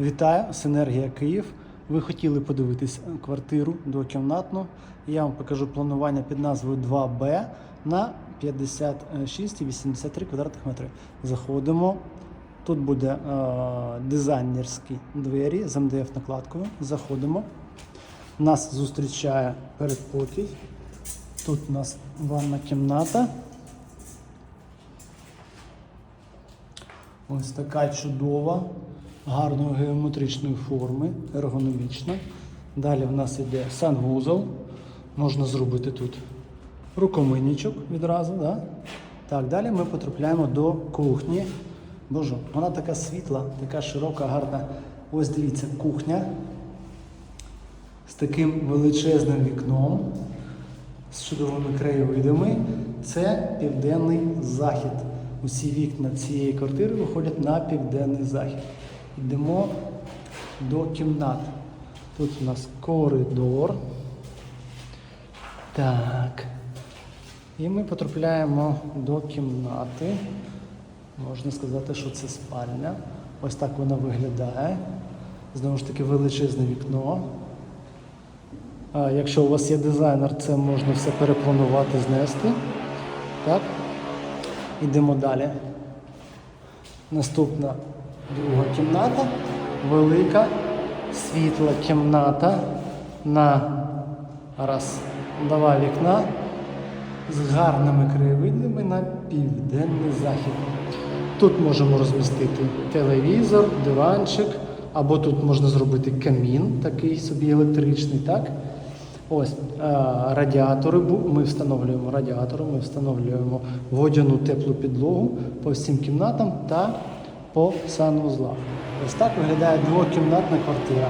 Вітаю, Синергія Київ. Ви хотіли подивитись квартиру двокімнатну. Я вам покажу планування під назвою 2Б на 56,83 квадратних метри. Заходимо. Тут буде е, дизайнерські двері з МДФ накладкою. Заходимо. Нас зустрічає передпокій. Тут у нас ванна кімната. Ось така чудова, гарної геометричної форми, ергономічна. Далі в нас йде санвузол. Можна зробити тут рукомийничок відразу. Да? Так, далі ми потрапляємо до кухні. Боже, вона така світла, така широка, гарна. Ось дивіться, кухня з таким величезним вікном, з чудовими краєвидами. Це південний захід. Усі вікна цієї квартири виходять на південний захід. Йдемо до кімнат. Тут у нас коридор. Так. І ми потрапляємо до кімнати. Можна сказати, що це спальня. Ось так вона виглядає. Знову ж таки, величезне вікно. А якщо у вас є дизайнер, це можна все перепланувати, знести. Так. Йдемо далі. Наступна друга кімната. Велика світла кімната на раз, два вікна з гарними краєвидами на південний захід. Тут можемо розмістити телевізор, диванчик, або тут можна зробити камін, такий собі електричний, так? Ось радіатори. Ми встановлюємо радіатори, ми встановлюємо водяну теплу підлогу по всім кімнатам та по санузлах. Ось так виглядає двокімнатна квартира.